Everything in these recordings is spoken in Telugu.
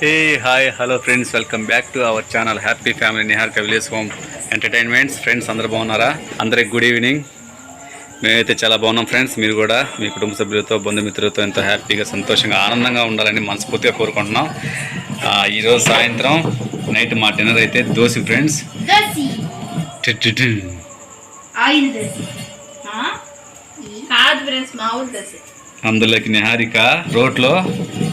Hey hi hello friends welcome back to our channel happy family Niharika village home entertainments friends అందరూ బాగున్నారా? అందరికి గుడ్ ఈవినింగ్ మేమైతే చాలా బాగున్నాం ఫ్రెండ్స్ మీరు కూడా మీ కుటుంబ సభ్యులతో బంధుమిత్రులతో ఎంతో హ్యాపీగా సంతోషంగా ఆనందంగా ఉండాలని మనస్ఫూర్తిగా కోరుకుంటున్నాం. ఈరోజు సాయంత్రం నైట్ మా డిన్నర్ అయితే దోశ ఫ్రెండ్స్ అందులోకి నిహారిక రోట్లో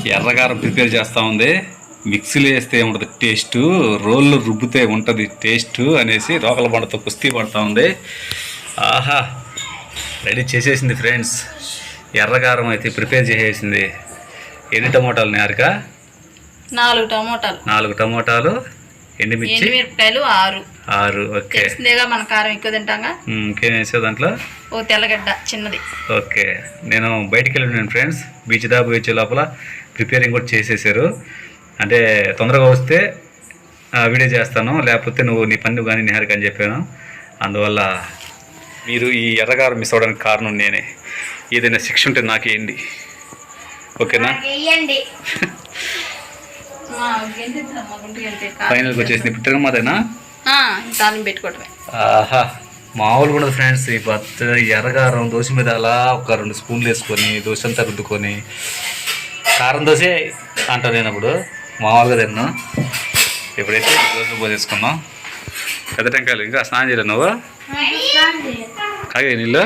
ఎర్రగారం ప్రిపేర్ చేస్తూ ఉంది. మిక్సీలో వేస్తే ఉంటుంది టేస్ట్. రోల్లో రుబ్బితే ఉంటుంది టేస్ట్ అనేసి రోకల బండతో కుస్తీ పడుతూ ఉంది. ఆహా రెడీ చేసేసింది ఫ్రెండ్స్. ఎర్రగారం అయితే ప్రిపేర్ చేసేసింది. ఎన్ని టమోటాలు నిహారిక నాలుగు టమోటాలు. నాలుగు టమోటాలు. ఎండుమిర్చి ఎండుమిరపకాయలు ఆరు. ఆరు ఓకే. తెలిసిందేగా మన కారం ఎక్కువ తింటాగా? ఇంకేం వేసావు దాంట్లో? ఓ తెల్లగడ్డ చిన్నది. ఓకే. నేను బయటికి వెళ్ళినాను ఫ్రెండ్స్. బీచ్ దాకా వచ్చే లోపల ప్రిపేరింగ్ కూడా చేసేసారు. అంటే తొందరగా వస్తే ఆ, వీడియో చేస్తాను. లేకపోతే నువ్వు నీ పని కానీ నిహారిక అని చెప్పాను. అందువల్ల మీరు ఈ ఎర్రగారు మిస్ అవ్వడానికి కారణం నేనే. ఏదైనా శిక్ష ఉంటే నాకేయండి ఓకేనా? ఫైనల్కి వచ్చేసింది ఇప్పుడు తిరగమాదేనా పెట్టుకోవటమే. ఆహా మామూలు కూడా ఫ్రెండ్స్ ఈ బత్త ఎర్రగారం దోశ మీద అలా ఒక రెండు స్పూన్లు వేసుకొని దోశ అంతా రుద్దుకొని. కారం దోశ అంటా నేను అప్పుడు. మామూలుగా తిన్నాను ఇప్పుడైతే దోశ పోసేసుకున్నాం పెద్ద టెంకాయలు. ఇంకా స్నానం చేయలేదు నువ్వు? కాగే నీళ్ళు?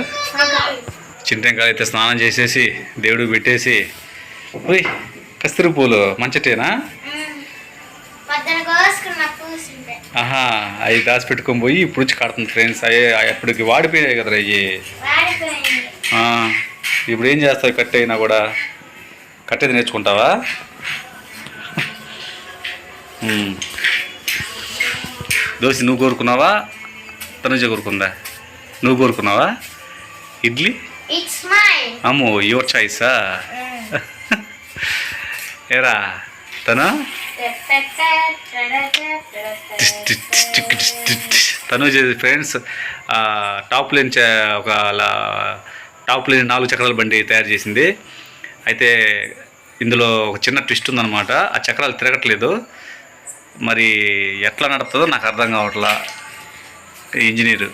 చిన్న టెంకాయలు అయితే స్నానం చేసేసి దేవుడికి పెట్టేసి. కస్తూరి పూలు మంచటేనా? ఆహా అవి దాచిపెట్టుకొని పోయి ఇప్పుడు వచ్చి కడుతుంది ఫ్రెండ్స్. అవి అప్పటికి వాడిపోయాయి కదరా అవి ఇప్పుడు ఏం చేస్తావు కట్ అయినా కూడా? కట్టేది నేర్చుకుంటావా. దోశ నువ్వు కోరుకున్నావా? తనుజ కోరుకుందా? నువ్వు కోరుకున్నావా? ఇడ్లీ? అమ్మో యువర్ చాయిసా ఏరా తను? తను ఫ్రెండ్స్ టాప్ లైన్ చే- ఒక లా- టాప్ లైన్ నాలుగు చక్రాల బండి తయారు చేసింది. అయితే ఇందులో ఒక చిన్న ట్విస్ట్ ఉందన్నమాట. ఆ చక్రాలు తిరగట్లేదు. మరి ఎట్లా నడుతుందో నాకు అర్థం కావట్లా. ఇంజనీరు.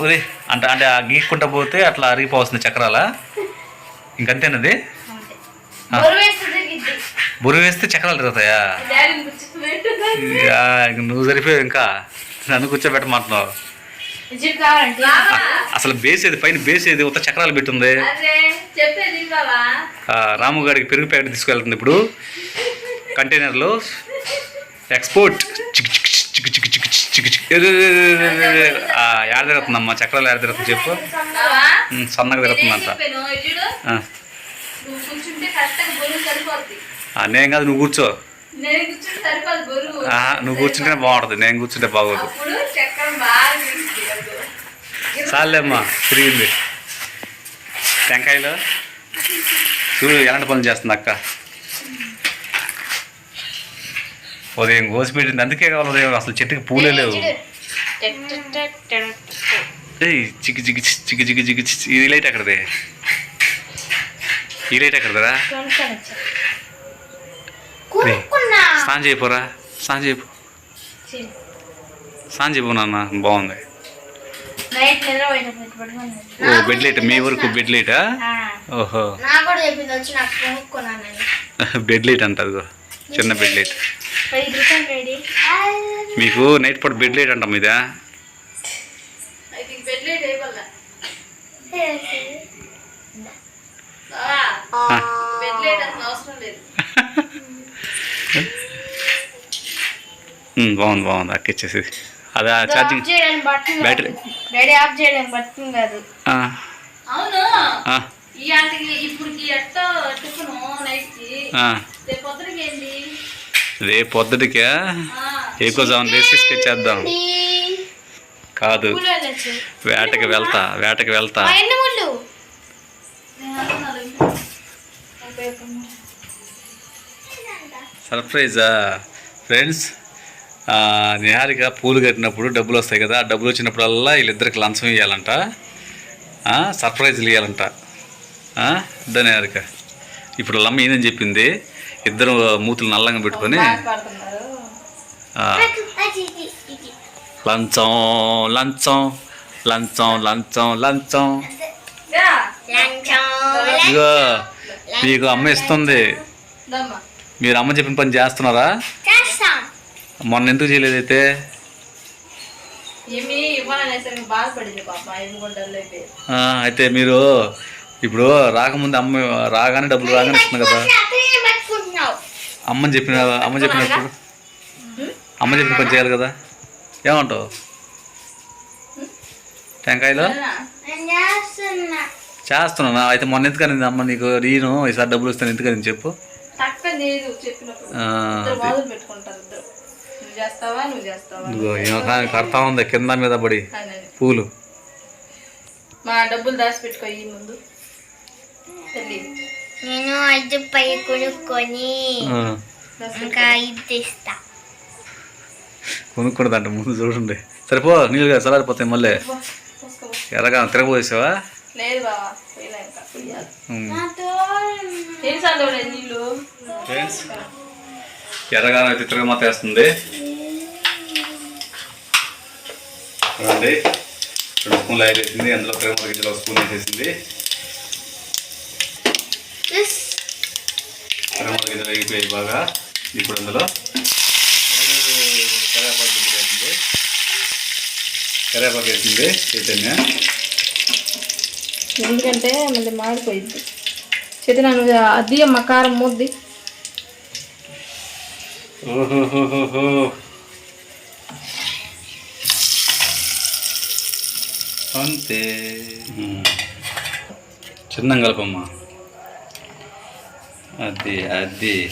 ఒరే అంటే అంటే ఆ గీక్కుంటా పోతే అట్లా అరిగిపోతుంది చక్రాల? ఇంకంతేనది? బురు వేస్తే చక్రాలు తిరుగుతాయా? నువ్వు సరిపోయావు ఇంకా. నన్ను కూర్చోబెట్టమంటున్నావు. అసలు బేస్ ఏది పైన బేస్ ఏది ఉత్త చక్రాలు పెట్టుంది. చెప్పేది బాబా ఆ, రాము గారికి పెరుగు ప్యాకెట్ తీసుకెళ్తుంది ఇప్పుడు. కంటైనర్లో. ఎక్స్పోర్ట్. చిక్ చిక్ చిక్ చిక్ చిక్ చిక్ చిక్ ఏడ తిరుగుతుందమ్మా? చక్రాలు ఏడ తిరుగుతుంది చెప్పు. సన్నగా తిరుగుతుందంట. కూర్చుంటే నేను కాదు నువ్వు కూర్చో. కూర్చుంటే నువ్వు కూర్చుంటేనే బాగుంటుంది. నేను కూర్చుంటే బాగోదు. చాలేమ్మా తిరిగింది. టెంకాయలు. చూడు ఎలాంటి పనులు చేస్తుంది అక్క? ఉదయం కోసి పెట్టింది అందుకే కావాలి ఉదయం అసలు చెట్టుకి పూలే లేవు ఏయ్ చిక్కి చిక్కి చిక్కి చిక్కి చిక్కి ఇది లైట్ అక్కడదే ఈ లైట్ ఎక్కడదరా స్నానం చేయపోరా స్నానం చేయపో స్నానం చేయపో నాన్న బాగుంది ఓ బెడ్ లైట్ మీ వరకు బెడ్ లైటా ఓహో బెడ్ లైట్ అంటారు చిన్న బెడ్ లైట్ మీకు నైట్ పూట బెడ్ లైట్ అంటాం ఇదా బాగుంది బాగుంది. అక్క ఇచ్చేసి అదే ఛార్జింగ్ బ్యాటరీ రెడీ ఆఫ్ చేయడానికి బట్టన్ కాదు. ఆ, అవును. ఆ, ఈ ఆటకి ఇప్పుడు ఎట్టో టిఫను నైట్కి? ఆ. రేపు పొద్దునకి ఏంటి రేపు పొద్దుటికే ఎక్కువ జామున్ వేసి చేద్దాం కాదు. వేటకి వెళ్తా వేటకి వెళ్తా. మా ఎన్ని ముళ్ళు? నేను అనుకున్నాను. సర్ప్రైజా? ఫ్రెండ్స్ నిహారిక పూలు కట్టినప్పుడు డబ్బులు వస్తాయి కదా ఆ డబ్బులు వచ్చినప్పుడల్లా వీళ్ళిద్దరికి లంచం ఇవ్వాలంట సర్ప్రైజ్లు ఇవ్వాలంట ఆ? దాని హారిక ఇప్పుడు అమ్మ ఏందని చెప్పింది. ఇద్దరు మూతులు నల్లంగా పెట్టుకొని లంచం లంచం లంచం లంచం లంచం. ఇదిగో మీకు అమ్మ ఇస్తుంది. దమ్మా. మీరు అమ్మ చెప్పిన పని చేస్తున్నారా? చేస్తాం. మొన్న ఎందుకు చేయలేదైతే అయితే? మీరు ఇప్పుడు రాకముందు అమ్మ రాగానే డబ్బులు రాగానే ఇస్తుంది కదా. అమ్మని చెప్పిన అమ్మ చెప్పినప్పుడు అమ్మ చెప్పిన పని చేయాలి కదా. ఏమంటావు? టెంకాయలు? నేను చేస్తున్నా. చేస్తున్నానా? అయితే మొన్న ఎందుకని అమ్మ నీకు నేను ఈసారి డబ్బులు చెప్పు. చేస్తావా ఇదిగో ఈమె కానీ కడతా ఉంది కింద మీద పడి. అని అని. పూలు. మా డబ్బులు దాచి పెట్టుకో ఈ ముందు. తల్లి నేను ఐదు పై కొనుక్కొని ఇంకా ఇది తెస్తా. కొనుక్కుంటుందంట ముందు చూడండి. సరిపో నీళ్ళుగా చల్లారిపోతాయి మళ్ళీ. పెట్టుకో. పోసుకో. ఎర్రగా తిరగబోసావా నీళ్ళు? ఫ్రెండ్స్ ఎర్రగా అయితే తిరగమాత వేస్తుంది. చూడండి. రెండు స్పూన్లు వేసింది అందులో తిరగమాత గింజలు ఒక స్పూన్ వేసేసింది దిస్ గింజలు వేగిపోయాయి బాగా. ఇప్పుడు అందులో కరేపాకు వేసింది. కరేపాకు వేసింది చైతన్య. ఎందుకంటే మళ్ళీ మాడిపోయింది. చేతి నువ్వు అది అమ్మ కారం ముద్ది. అంతే. చిన్న కలపమ్మా. అది అది.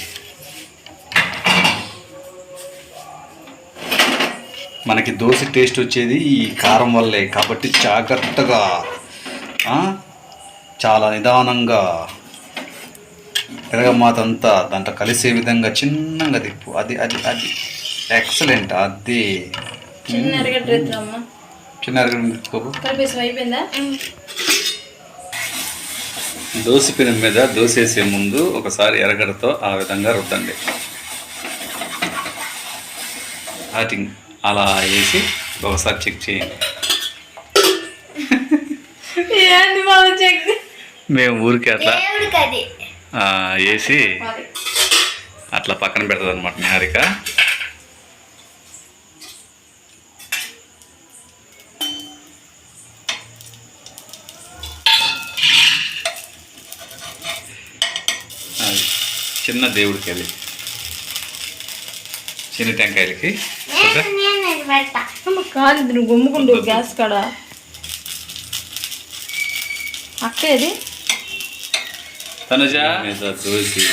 మనకి దోశ టేస్ట్ వచ్చేది ఈ కారం వల్లే. కాబట్టి జాగ్రత్తగా ఆ, చాలా నిదానంగా తిరగమాత అంతా దాంట్లో కలిసే విధంగా చిన్నగా తిప్పు. అది అది అది. ఎక్సలెంట్ అది. చిన్న చిన్న అరగడం దోశ పినం మీద దోశ వేసే ముందు ఒకసారి ఎరగడతో ఆ విధంగా రుద్దండి. స్టార్టింగ్ అలా వేసి ఒకసారి చెక్ చేయండి. ఏంది బాబు చెక్ మేము ఊరికి అట్లా వేసి అట్లా పక్కన పెడతుంది అనమాట నిహారిక. చిన్న దేవుడికి అది చిన్న టెంకాయలకి. కాదు నువ్వు గ్యాస్ కాడ. అక్క ఇది తనుజ. దోసి.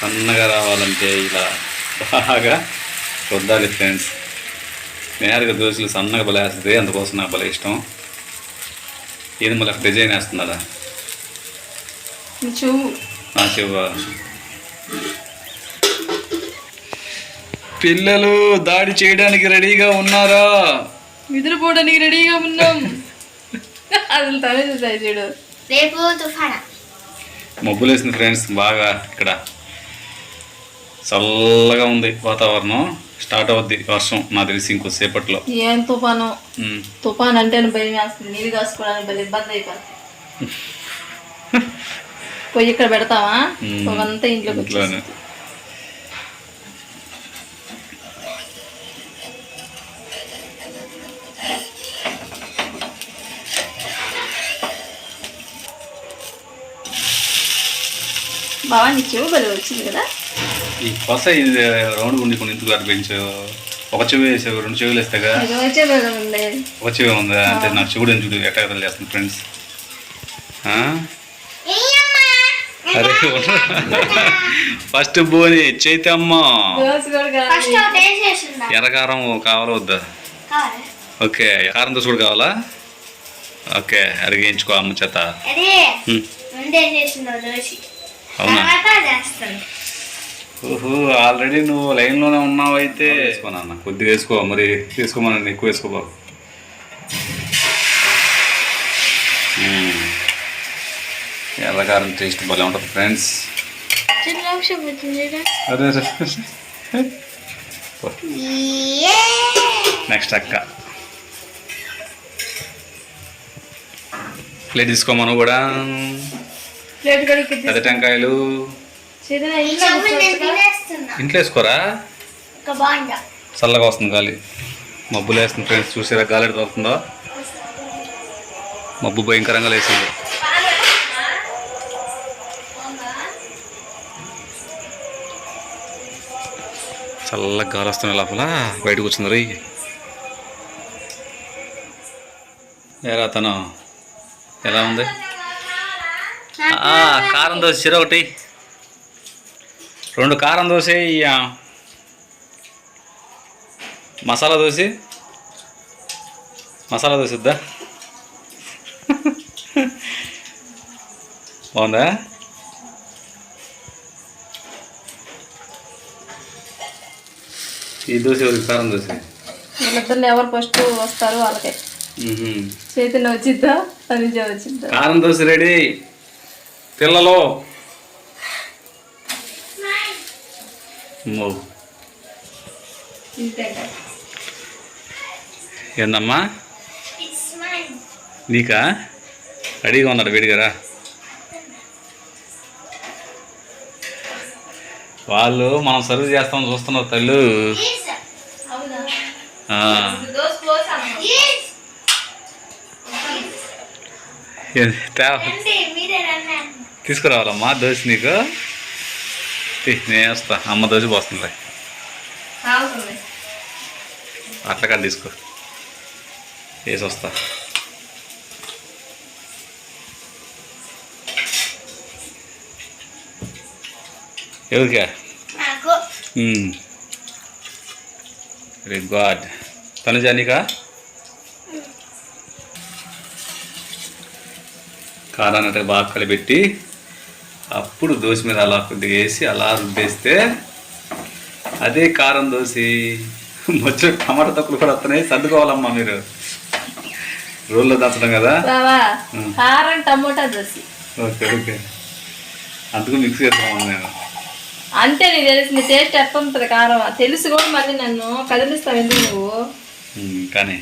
సన్నగా రావాలంటే ఇలా బాగా రుద్దాలి ఫ్రెండ్స్. నేరుగా దోశలు సన్నగా బలేస్తుంది అందుకోసం నాకు భలే ఇష్టం. ఇది మళ్ళీ డిజైన్ వేస్తున్నారా? చెవు పిల్లలు దాడి చేయడానికి రెడీగా ఉన్నారా? నిద్రపోవడానికి రెడీగా ఉన్నాం. అసలు తనే చూసాయి చూడు. రేపు తుఫానా? మబ్బులేసింది ఫ్రెండ్స్ బాగా ఇక్కడ చల్లగా ఉంది వాతావరణం. స్టార్ట్ అవుద్ది వర్షం నాకు తెలిసి ఇంకోసేపట్లో ఏం తుఫాను. తుఫాన్ అంటే భయం వేస్తుంది నీళ్ళు కాసుకోవడానికి భలే ఇబ్బంది అయిపోతుంది. పొయ్యి ఇక్కడ పెడతావా. పొగంతా ఇంట్లోకి వచ్చేస్తుంది. బావా నీ చెవు భలే వచ్చింది కదా? ఈ కొస ఇది రౌండ్ గుండి కొన్ని ఇంటికి అటు పెంచు ఒక చెవి వేసావు రెండు చెవులు భలే ఉంది. ఒక చెవి ఉందా? అంటే నా చెవుడు చూడు ఎట్లా చేస్తుంది ఫ్రెండ్స్ అరే ఫస్ట్ బోని చైతమ్మ. ఎర్రకారం కావాలా వద్దా? కావాలి. ఓకే కారం దోశ కూడా కావాలా? ఓకే అరిగించుకో అమ్మ చేత అవునా? ఓహో ఆల్రెడీ నువ్వు లైన్లోనే ఉన్నావు అయితే వేసుకోనన్న కొద్దిగా వేసుకో మరి తీసుకోమనండి ఎక్కువ వేసుకోబాకు మ్మ్. ఎర్రకారం టేస్ట్ భలే ఉంటుంది ఫ్రెండ్స్. అదే నెక్స్ట్ అక్క. ప్లేట్ తీసుకోమను కూడా. పెద్ద టెంకాయలు. ఇంట్లో వేసుకోరా? చల్లగా వస్తుంది గాలి. మబ్బులు వేస్తుంది ఫ్రెండ్స్. చూసారా గాలి ఎడుతుందో మబ్బు భయంకరంగా లేచింది. చల్లగా గాలి వస్తుంది లోపల. బయటకు వచ్చింది రై. ఏరా తను? ఎలా ఉంది? కారం దోశ చిర ఒకటి. రెండు కారం దోశ. మసాలా దోశ. మసాలా దోశ ఇద్దా? బాగుందా? ఈ దోశ ఎవరికి కారం దోశ? వీళ్ళిద్దరిలో ఎవరు ఫస్ట్ వస్తారు వాళ్ళకే. చేతిలో వచ్చిద్దా? తనిజ వచ్చిద్దా? కారం దోశ రెడీ. పిల్లలు. ఏందమ్మా? నీకా? రెడీగా ఉన్నాడు వేడిగారా? వాళ్ళు మనం సర్వ్ చేస్తాం చూస్తున్నారు తల్లు. తీసుకురావాలమ్మా దోశ నీకు. నేను వస్తా. అమ్మ దోశ పోస్తుంది. అట్లా కాదు తీసుకో. వేసి వస్తా. ఎవరికా? Very good. తనుజా నీకా? కారాన్ని అంటే బాగా కలిపెట్టి అప్పుడు దోశ మీద అలా కొద్దిగా వేసి అలా రుద్దేస్తే అదే కారం దోశ. మధ్య టమాటా తక్కువ కూడా వస్తున్నాయి. సర్దుకోవాలమ్మా మీరు. రోల్లో దంచడం కదా. కారం టమోటా దోశ. Okay okay. అందుకు మిక్స్ చేస్తామన్నా నేను? అంతే నీకు తెలుసు నీ టేస్ట్ ఎట్లా ఉంటుంది కారం. తెలుసు కూడా మళ్ళీ నన్ను. కదిలిస్తావు ఎందుకు నువ్వు? కానీ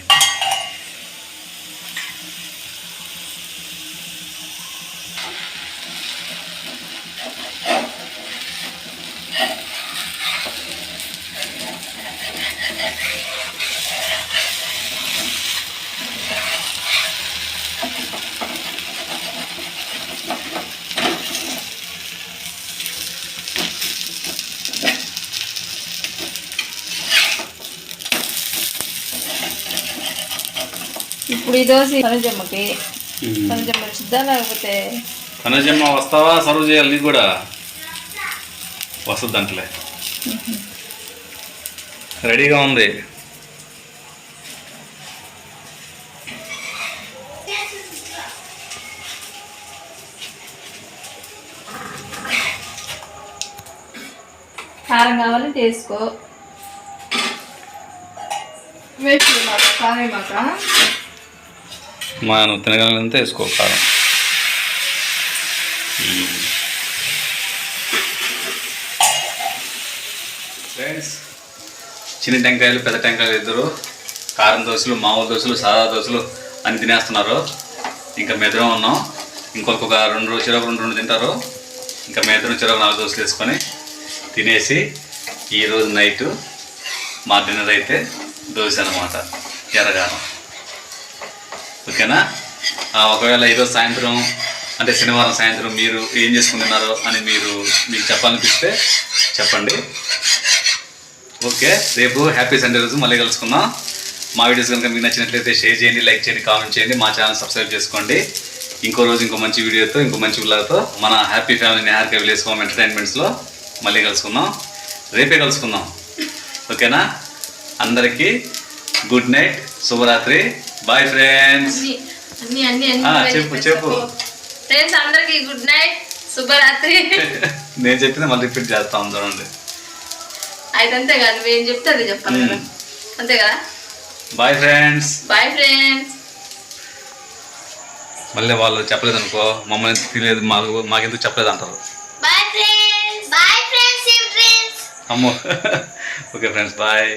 దోశ తనుజమ్మకి ఉమ్. తనుజమ్మ వచ్చిద్దా లేకపోతే? తనజమ్మ వస్తావా? సర్వ్ చేయాలి నీకు కూడా వస్తుంది అంటలే. రెడీగా ఉంది. కారం కావాలంటే వేసుకో వేసుకో కారం మాక మా నువ్వు వేసుకో కారం. ఫ్రెండ్స్ చిన్న టెంకాయలు పెద్ద టెంకాయలు ఇద్దరు. కారం దోశలు మామూలు దోశలు సాదా దోశలు అని తినేస్తున్నారు. ఇంకా మెదరం ఉన్నాం. ఇంకొక రెండు రోజు చిరకు రెండు రెండు తింటారు. ఇంకా మెదరం చిరకు నాలుగు దోశలు వేసుకొని తినేసి ఈరోజు నైట్ మా డిన్నర్ అయితే దోశ అనమాట ఎర్రగారం. ఓకేనా? ఒకవేళ ఈరోజు సాయంత్రం అంటే శనివారం సాయంత్రం మీరు ఏం చేసుకుంటున్నారో అని మీరు మీకు చెప్పాలనిపిస్తే చెప్పండి. ఓకే రేపు హ్యాపీ సండే రోజు మళ్ళీ కలుసుకుందాం. మా వీడియోస్ కనుక మీకు నచ్చినట్లయితే షేర్ చేయండి లైక్ చేయండి కామెంట్ చేయండి మా ఛానల్ సబ్స్క్రైబ్ చేసుకోండి. ఇంకో రోజు ఇంకో మంచి వీడియోతో ఇంకో మంచి విలాతో మన happy family Niharika village home ఎంటర్టైన్మెంట్స్లో మళ్ళీ కలుసుకుందాం. రేపే కలుసుకుందాం. ఓకేనా? అందరికీ గుడ్ నైట్ శుభరాత్రి. బాయ్ ఫ్రెండ్స్ అన్ని అన్ని అన్ని ఆ, అన్ని చెప్పు, చెప్పు. ఫ్రెండ్స్ అందరికి గుడ్ నైట్ శుభరాత్రి. నేను చెప్పింది మళ్ళీ రిపీట్ చేస్తాం చూడండి. అయితే అంతే కదా నువ్వేం చెప్తే అది చెప్పాలి. అంతే కదా? బాయ్ ఫ్రెండ్స్ బాయ్ ఫ్రెండ్స్ మళ్ళీ వాళ్ళు చెప్పలేదు అనుకో మమ్మల్ని తినలేదు మాకు మాకెందుకు చెప్పలేదు అంటారు. Bye friends bye friends friends అమ్మో. Okay friends bye